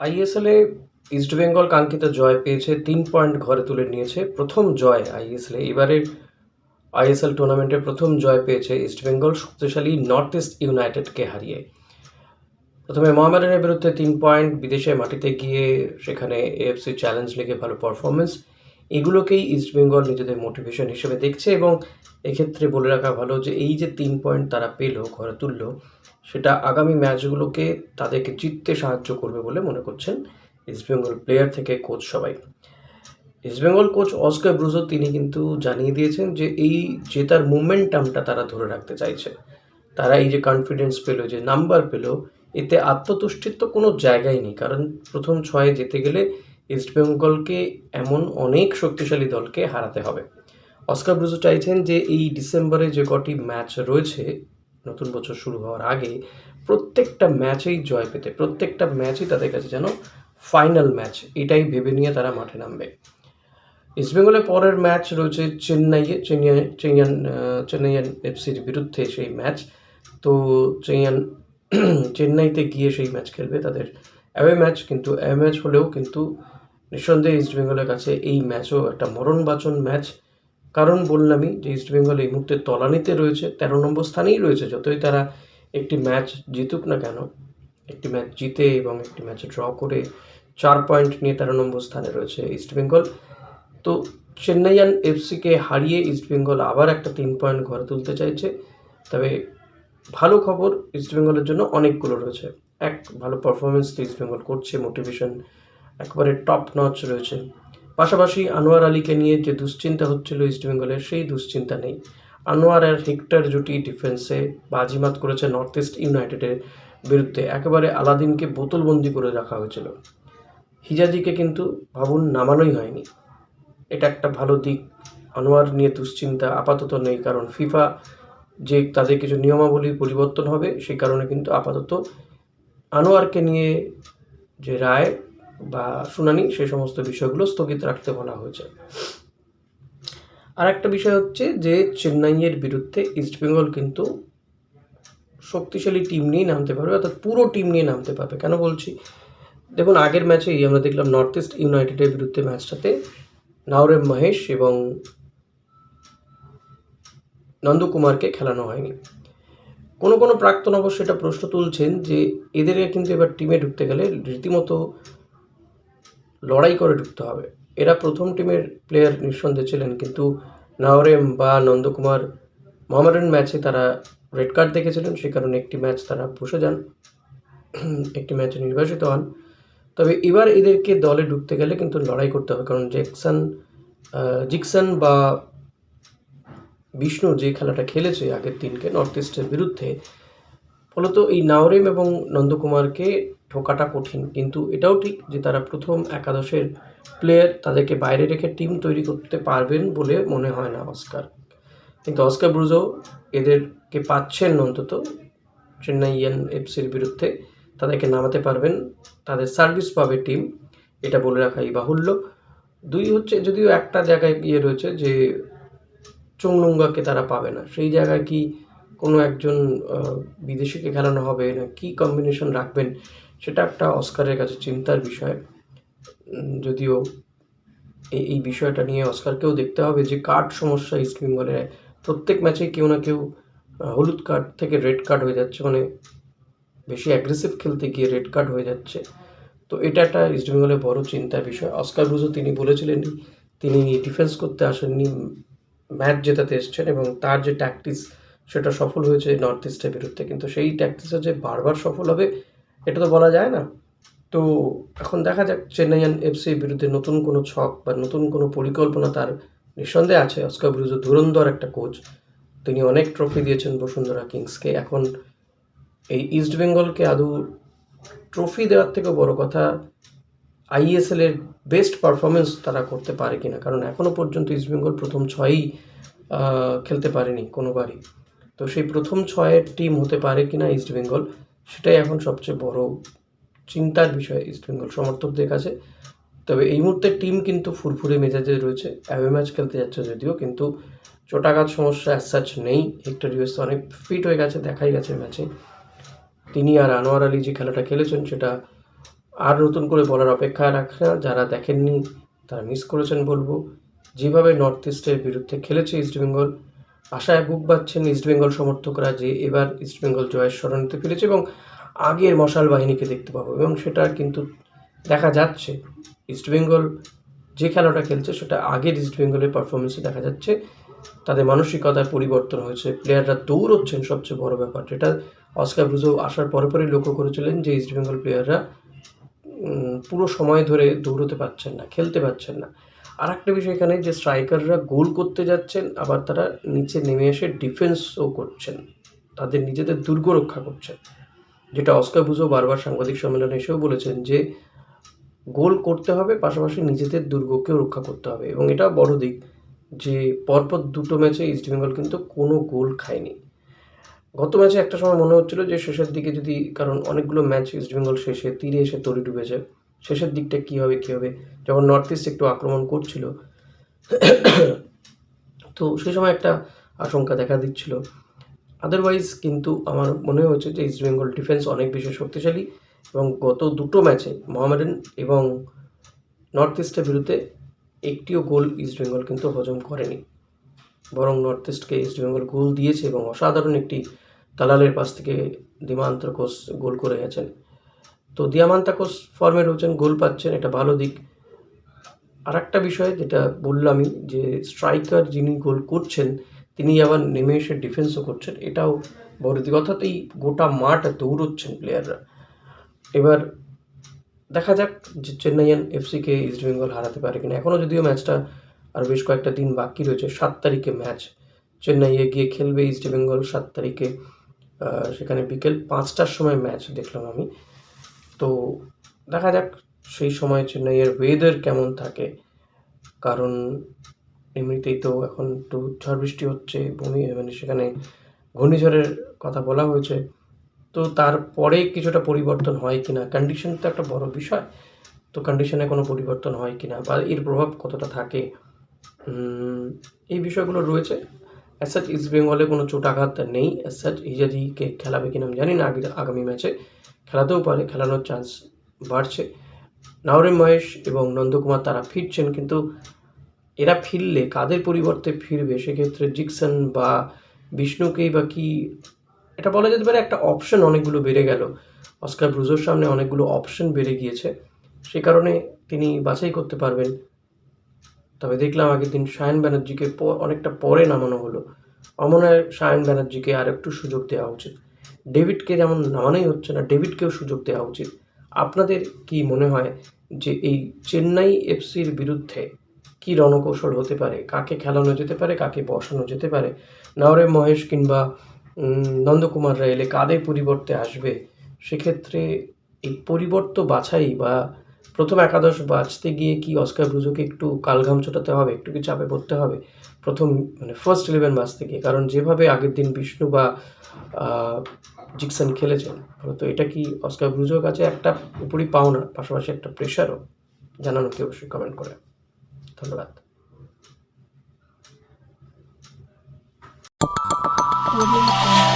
আইএসএলে ইস্টবেঙ্গল কাঙ্ক্ষিত জয় পেয়েছে, তিন পয়েন্ট ঘরে তুলে নিয়েছে। প্রথম জয় আইএসএলে এবারের আইএসএল টুর্নামেন্টে প্রথম জয় পেয়েছে ইস্টবেঙ্গল শক্তিশালী নর্থ ইস্ট ইউনাইটেডকে হারিয়ে। প্রথমে মোহামেডানের বিরুদ্ধে তিন পয়েন্ট বিদেশে মাটিতে গিয়ে সেখানে এএফসি চ্যালেঞ্জ লিগে ভালো পারফরমেন্স এগুলোকেই ইস্টবেঙ্গল নিজেদের মোটিভেশন হিসেবে দেখছে এবং এক্ষেত্রে বলে রাখা ভালো যে এই যে তিন পয়েন্ট তারা পেল, ঘরে তুললো, সেটা আগামী ম্যাচগুলোকে তাদেরকে জিততে সাহায্য করবে বলে মনে করছেন ইস্টবেঙ্গল প্লেয়ার থেকে কোচ সবাই। ইস্টবেঙ্গল কোচ অস্কার ব্রুজো তিনি কিন্তু জানিয়ে দিয়েছেন যে এই জেতার মুভমেন্টামটা তারা ধরে রাখতে চাইছে। তারা এই যে কনফিডেন্স পেল, যে নাম্বার পেল, এতে আত্মতুষ্টির তো কোনো জায়গাই নেই। কারণ প্রথম ছয়ে যেতে গেলে ইস্টবেঙ্গলকে এমন অনেক শক্তিশালী দলকে হারাতে হবে। অস্কার ব্রুজো চাইছেন যে এই ডিসেম্বরে যে কটি ম্যাচ রয়েছে, নতুন বছর শুরু হওয়ার আগে প্রত্যেকটা ম্যাচেই জয় পেতে, প্রত্যেকটা ম্যাচই তাদের কাছে যেন ফাইনাল ম্যাচ, এটাই ভেবে নিয়ে তারা মাঠে নামবে। ইস্টবেঙ্গলের পরের ম্যাচ রয়েছে চেন্নাইয়ে, চেন্নাই, চেন্নাইয়ান চেন্নাইয়ান এফসির বিরুদ্ধে সেই ম্যাচ। তো চেন্নাইয়ান, চেন্নাইতে গিয়ে সেই ম্যাচ খেলবে তাদের অ্যাওয়ে ম্যাচ, কিন্তু অ্যাওয়ে ম্যাচ হলেও কিন্তু নিঃসন্দেহে ইস্টবেঙ্গলের কাছে এই ম্যাচও একটা মরণবাচন ম্যাচ কারণ বললামই যে ইস্টবেঙ্গল এই মুহূর্তে তলানিতে রয়েছে, তেরো নম্বর স্থানেই রয়েছে। যতই তারা একটি ম্যাচ জিতুক না কেন, একটি ম্যাচ জিতে এবং একটি ম্যাচ ড্র করে চার পয়েন্ট নিয়ে তেরো নম্বর স্থানে রয়েছে ইস্টবেঙ্গল তো চেন্নাইয়ান এফসিকে হারিয়ে ইস্টবেঙ্গল আবার একটা তিন পয়েন্ট ঘরে তুলতে চাইছে। তবে ভালো খবর ইস্টবেঙ্গলের জন্য অনেকগুলো রয়েছে। এক, ভালো পারফরমেন্স ইস্টবেঙ্গল করছে মোটিভেশন একবারে টপ নচ রয়েছে। পাশাপাশি আনোয়ার আলীকে নিয়ে যে দুশ্চিন্তা হচ্ছিল ইস্টবেঙ্গলের সেই দুশ্চিন্তা নেই। আনোয়ার আর হেক্টর জুটি ডিফেন্সে বাজিমাত করেছে নর্থ ইস্ট ইউনাইটেডের বিরুদ্ধে। একেবারে আলাদিনকে বোতলবন্দি করে রাখা হয়েছিল। হিজাজিকে কিন্তু ভাবুন নামানোই হয়নি। এটা একটা ভালো দিক। আনোয়ার নিয়ে দুশ্চিন্তা আপাতত নেই, কারণ ফিফা যে তাদের কিছু নিয়মাবলী পরিবর্তন হবে, সেই কারণে কিন্তু আপাতত আনোয়ারকে নিয়ে যে রায় বা শুনানি, সেই সমস্ত বিষয়গুলো স্থগিত রাখতে বলা হয়েছে। আর একটা বিষয় হচ্ছে যে, চেন্নাইয়ের বিরুদ্ধে ইস্টবেঙ্গল কিন্তু শক্তিশালী টিম নিয়ে নামতে পারবে, অর্থাৎ পুরো টিম নিয়ে নামতে পারবে। কেন বলছি? দেখুন, আগের ম্যাচেই আমরা দেখলাম নর্থ ইস্ট ইউনাইটেডের বিরুদ্ধে ম্যাচটাতে নাওরেম মহেশ এবং নন্দকুমারকে খেলানো হয়নি। কোনো কোনো প্রাক্তন অবশ্য এটা প্রশ্ন তুলছেন যে এদেরকে কিন্তু এবার টিমে ঢুকতে গেলে রীতিমতো লড়াই করে ঢুকতে হবে। এরা প্রথম টিমের প্লেয়ার নিঃসন্দেহে ছিলেন, কিন্তু নাওরেম বা নন্দকুমার মোহামেডান ম্যাচে তারা রেড কার্ড দেখেছিলেন। সে কারণে একটি ম্যাচ তারা বসে যান। একটি ম্যাচে নির্বাচিত হন। তবে এবার এদেরকে দলে ঢুকতে গেলে কিন্তু লড়াই করতে হবে, কারণ জ্যাকসন জিকসন বা বিষ্ণু যে খেলাটা খেলেছে আগের দিনকে নর্থ ইস্টের বিরুদ্ধে ফলত এই নাওরেম এবং নন্দকুমারকে ঠোকাটা কঠিন, কিন্তু এটাও ঠিক যে তারা প্রথম একাদশের প্লেয়ার তাদেরকে বাইরে রেখে টিম তৈরি করতে পারবেন বলে মনে হয় না অস্কার। কিন্তু অস্কার ব্রুজো এদেরকে পাচ্ছেন অন্তত। চেন্নাই চেন্নাইয়ান এফসির বিরুদ্ধে তাদেরকে নামাতে পারবেন, তাদের সার্ভিস পাবে টিম এটা বলে রাখাই বাহুল্য। দুই হচ্ছে, যদিও একটা জায়গায় ইয়ে রয়েছে যে চংলুঙ্গাকে তারা পাবে না, সেই জায়গায় কি কোনো একজন বিদেশিকে খেলানো হবে না, কি কম্বিনেশন রাখবেন, সেটা একটা অস্কারের কাছে চিন্তার বিষয়। যদিও এই বিষয়টা নিয়ে অস্কারকেও দেখতে হবে যে কার্ড সমস্যা ইস্ট বেঙ্গলে প্রত্যেক ম্যাচে কেউ না কেউ হলুদ কার্ড থেকে রেড কার্ড হয়ে যাচ্ছে মানে বেশি অ্যাগ্রেসিভ খেলতে গিয়ে রেড কার্ড হয়ে যাচ্ছে। তো এটা একটা ইস্ট বেঙ্গলের বড় চিন্তার বিষয়। অস্কার ব্রুজো তিনি বলেছিলেন তিনি ডিফেন্স করতে আসেননি ম্যাচ জেতাতে এসছেন এবং তার যে ট্যাকটিস সেটা সফল হয়েছে নর্থ ইস্টের বিরুদ্ধে। কিন্তু সেই ট্যাকটিসটা যে বারবার সফল হবে, এটা তো বলা যায় না। তো এখন দেখা যাক চেন্নাইয়ান এফসির বিরুদ্ধে নতুন কোনো ছক বা নতুন কোনো পরিকল্পনা তার নিঃসন্দেহে আছে। অস্কার ব্রুজো ধুরন্ধর একটা কোচ তিনি অনেক ট্রফি দিয়েছেন বসুন্ধরা কিংসকে। এখন এই ইস্ট বেঙ্গলকে আদৌ ট্রফি দেওয়ার থেকেও বড় কথা আইএসএল এর বেস্ট পারফরমেন্স তারা করতে পারে কিনা? কারণ এখনও পর্যন্ত ইস্টবেঙ্গল প্রথম ছয়ই খেলতে পারেনি কোনোবারই। তো সেই প্রথম ছয়ের টিম হতে পারে কিনা ইস্টবেঙ্গল সেটাই এখন সবচেয়ে বড় চিন্তার বিষয় ইস্টবেঙ্গল সমর্থকদের কাছে। তবে এই মুহূর্তে টিম কিন্তু ফুরফুরে মেজাজে রয়েছে। অ্যাওয়ে ম্যাচ খেলতে যাচ্ছে যদিও, কিন্তু চোটাঘাত সমস্যা অ্যাজ সাচ নেই। হেক্টর ইউএস অনেক ফিট হয়ে গেছে, দেখাই গেছে ম্যাচে তিনি আর আনোয়ার আলী যে খেলাটা খেলেছেন, সেটা আর নতুন করে বলার অপেক্ষা রাখে না যারা দেখেননি, তারা মিস করেছেন বলব। যেভাবে নর্থ ইস্টের বিরুদ্ধে খেলেছে ইস্টবেঙ্গল আশায় বুক বাঁধছেন ইস্টবেঙ্গল সমর্থকরা যে এবার ইস্টবেঙ্গল জয়ের স্মরণিতে ফিরেছে এবং আগের মশাল বাহিনীকে দেখতে পাবো এবং সেটা কিন্তু দেখা যাচ্ছে। ইস্টবেঙ্গল যে খেলাটা খেলছে সেটা আগের ইস্টবেঙ্গলের পারফরমেন্সে দেখা যাচ্ছে। তাদের মানসিকতার পরিবর্তন হয়েছে প্লেয়াররা দৌড়চ্ছেন সবচেয়ে বড় ব্যাপার। যেটা অস্কার ব্রুজো আসার পরে পরে লক্ষ্য করেছিলেন যে ইস্টবেঙ্গল প্লেয়াররা পুরো সময় ধরে দৌড়তে পারছেন না, খেলতে পারছেন না। আর একটা বিষয় এখানে, যে স্ট্রাইকাররা গোল করতে যাচ্ছেন, আবার তারা নিচে নেমে এসে ডিফেন্সও করছেন। তাদের নিজেদের দুর্গ রক্ষা করছেন। যেটা অস্কার বুঝো বারবার সাংবাদিক সম্মেলনে এসেও বলেছেন যে, গোল করতে হবে, পাশাপাশি নিজেদের দুর্গকেও রক্ষা করতে হবে। এবং এটা বড় দিক যে, পরপর দুটো ম্যাচে ইস্টবেঙ্গল কিন্তু কোনো গোল খায়নি। গত ম্যাচে একটা সময় মনে হচ্ছিল যে, শেষের দিকে যদি, কারণ অনেকগুলো ম্যাচ ইস্টবেঙ্গল শেষে তীরে এসে তরি ডুবেছে শেষের দিকটা কী হবে কী হবে? যখন নর্থ ইস্ট একটু আক্রমণ করছিল, তো সেই সময় একটা আশঙ্কা দেখা দিচ্ছিল। আদারওয়াইজ কিন্তু আমার মনে হয়েছে যে ইস্টবেঙ্গল ডিফেন্স অনেক বেশি শক্তিশালী এবং গত দুটো ম্যাচে মোহামেডান এবং নর্থ ইস্টের বিরুদ্ধে একটিও গোল ইস্টবেঙ্গল কিন্তু হজম করেনি। বরং নর্থ ইস্টকে ইস্টবেঙ্গল গোল দিয়েছে এবং অসাধারণ একটি দালালের পাশ থেকে দিমান্তকোস গোল করে গেছেন। তো দিয়ামান্তাকোস ফর্মে রয়েছেন গোল পাচ্ছেন, এটা ভালো দিক। আর একটা বিষয় যেটা বললামই যে স্ট্রাইকার যিনি গোল করছেন, তিনি আবার নেমে এসে ডিফেন্সও করছেন, এটাও বড় দিক। অর্থাৎ এই গোটা মাঠ দৌড়চ্ছেন প্লেয়াররা এবার দেখা যাক যে চেন্নাইয়ান এফসিকে ইস্টবেঙ্গল হারাতে পারে কিনা। এখনও যদিও ম্যাচটা আর বেশ কয়েকটা দিন বাকি রয়েছে, সাত তারিখে ম্যাচ। চেন্নাইয়ে গিয়ে খেলবে ইস্টবেঙ্গল সাত তারিখে। সেখানে বিকেল পাঁচটার সময় ম্যাচ দেখলাম আমি। তো দেখা যাক সেই সময় চেন্নাইয়ের ওয়েদার কেমন থাকে। কারণ এমনিতেই তো এখন একটু ঝড় বৃষ্টি হচ্ছে, বমি মানে সেখানে ঘূর্ণিঝড়ের কথা বলা হয়েছে। তো তারপরে কিছুটা পরিবর্তন হয় কিনা? কন্ডিশন তো একটা বড় বিষয়। তো কন্ডিশনে কোনো পরিবর্তন হয় কিনা? বা এর প্রভাব কতটা থাকে? এই বিষয়গুলো রয়েছে। অ্যাসাচ ইস্ট বেঙ্গলে কোনো চোট আঘাত নেই। অ্যাসাচ হিজাজিকে খেলাবে কিনা আমি জানি না। আগে, আগামী ম্যাচে খেলাতেও পারে, খেলানোর চান্স বাড়ছে। নাওরেম মহেশ এবং নন্দকুমার তারা ফিরছেন, কিন্তু এরা ফিরলে কাদের পরিবর্তে ফিরবে? সেক্ষেত্রে জিকসন বা বিষ্ণুকেই বা কি? এটা বলা যেতে পারে একটা অপশন অনেকগুলো বেড়ে গেল। অস্কার ব্রুজোর সামনে অনেকগুলো অপশন বেড়ে গিয়েছে। সে কারণে তিনি বাছাই করতে পারবেন তবে দেখলাম আগের দিন সায়ন ব্যানার্জিকে অনেকটা পরে নামানো হলো। আমার মনে হয় সায়ন ব্যানার্জিকে আর একটু সুযোগ দেওয়া উচিত। ডেভিডকে যেমন নামানোই হচ্ছে না, ডেভিডকেও সুযোগ দেওয়া উচিত। আপনাদের কি মনে হয় যে এই চেন্নাই এফসির বিরুদ্ধে কি রণকৌশল হতে পারে? কাকে খেলানো যেতে পারে, কাকে বসানো যেতে পারে? নাওরে মহেশ কিংবা নন্দকুমাররা এলে কাদের পরিবর্তে আসবে? সেক্ষেত্রে এই পরিবর্ত বাছাই বা প্রথম একাদশ বাছতে গিয়ে কি অস্কার ব্রুজোকে একটু কালঘাম ছোটাতে হবে, একটু কি চাপে পড়তে হবে? প্রথম মানে ফার্স্ট ইলেভেন বাছতে গিয়ে, কারণ যেভাবে আগের দিন বিষ্ণু বা জিকসন খেলেছেন, তো এটা কি অস্কার ব্রুজোর কাছে একটা উপরই পাওনা, পাশাপাশি একটা প্রেশারও জানানো কি অবশ্যই কমেন্ট করে। ধন্যবাদ। Audio